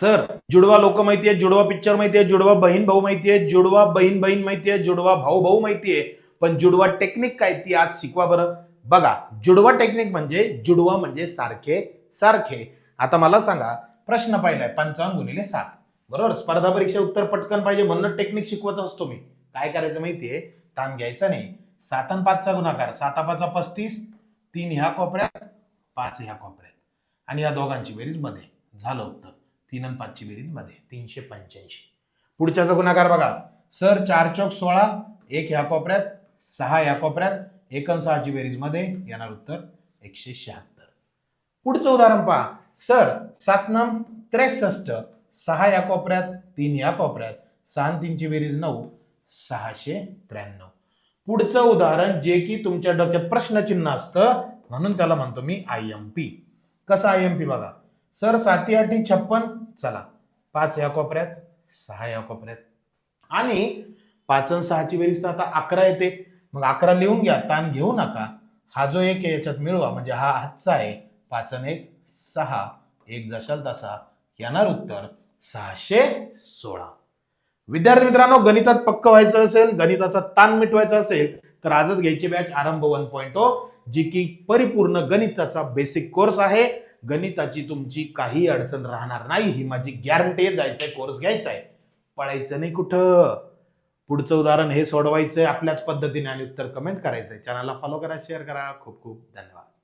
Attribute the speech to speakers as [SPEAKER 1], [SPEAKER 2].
[SPEAKER 1] Sir जुडवा लोक माहितीये जुडवा picture माहितीये जुडवा बहीण भाऊ माहितीये जुडवा बहीण बहीण माहितीये जुडवा भाऊ भाऊ माहितीये पण जुडवा टेक्निक काय ती आज शिकवा बरं. बघा जुडवा टेक्निक म्हणजे जुडवा म्हणजे सारखे सारखे. आता मला सांगा प्रश्न पाहिलाय पंचावन्न गुणिले सात. बरोबर? स्पर्धा परीक्षा उत्तर पटकन पाहिजे म्हणून टेक्निक शिकवत असतो मी. काय करायचं माहितीये? ताण घ्यायचा नाही. सात आणि पाचचा गुणाकार. साता पाचचा पस्तीस तीन ह्या कोपऱ्यात पाच ह्या कोपऱ्यात. आणि या दोघांची बेरीजमध्ये. झालं उत्तर. तीन आणि पाचची बेरीजमध्ये तीनशे पंच्याऐंशी. पुढच्याचा गुणाकार बघा. सर चार चौक सोळा एक ह्या कोपऱ्यात सहा या कोपऱ्यात एक सहाची बेरीजमध्ये येणार उत्तर एकशे शहात्तर. पुढचं उदाहरण पहा. सर सात नम त्रेसष्ट सहा या कोपऱ्यात तीन या कोपऱ्यात सहा तीनची बेरीज नऊ सहाशे त्र्याण्णव. पुढचं उदाहरण जे की तुमच्या डोक्यात प्रश्नचिन्ह असतं म्हणून त्याला म्हणतो मी आय एम पी. कसं आय एम पी बघा? सर साती आठी छप्पन चला पाच या कोपऱ्यात सहा या कोपऱ्यात. आणि पाच आणि सहाची बेरीज तर आता अकरा येते. मग अकरा लिहून घ्या ताण घेऊ नका. हा जो एक आहे याच्यात मिळवा. म्हणजे हा हातचा आहे पाच आणि एक सहा. एक जशाल तसा येणार उत्तर सहाशे सोळा. विद्यार्थी मित्रांनो गणितात पक्क व्हायचं असेल गणिताचा ताण मिटवायचा असेल तर आजच घ्यायची बॅच आरंभ वन पॉईंट ओ जी की परिपूर्ण गणिताचा बेसिक कोर्स आहे. गणिताची तुमची काही अडचण राहणार नाही. ही माझी गॅरंटी आहे. जायचंय कोर्स घ्यायचा आहे पळायचं नाही कुठं. पुढचं उदाहरण हे सोडवायचंय. आपल्याच पद्धतीने आणि उत्तर कमेंट करायचंय. चॅनलला फॉलो करा शेअर करा. खूप खूप धन्यवाद.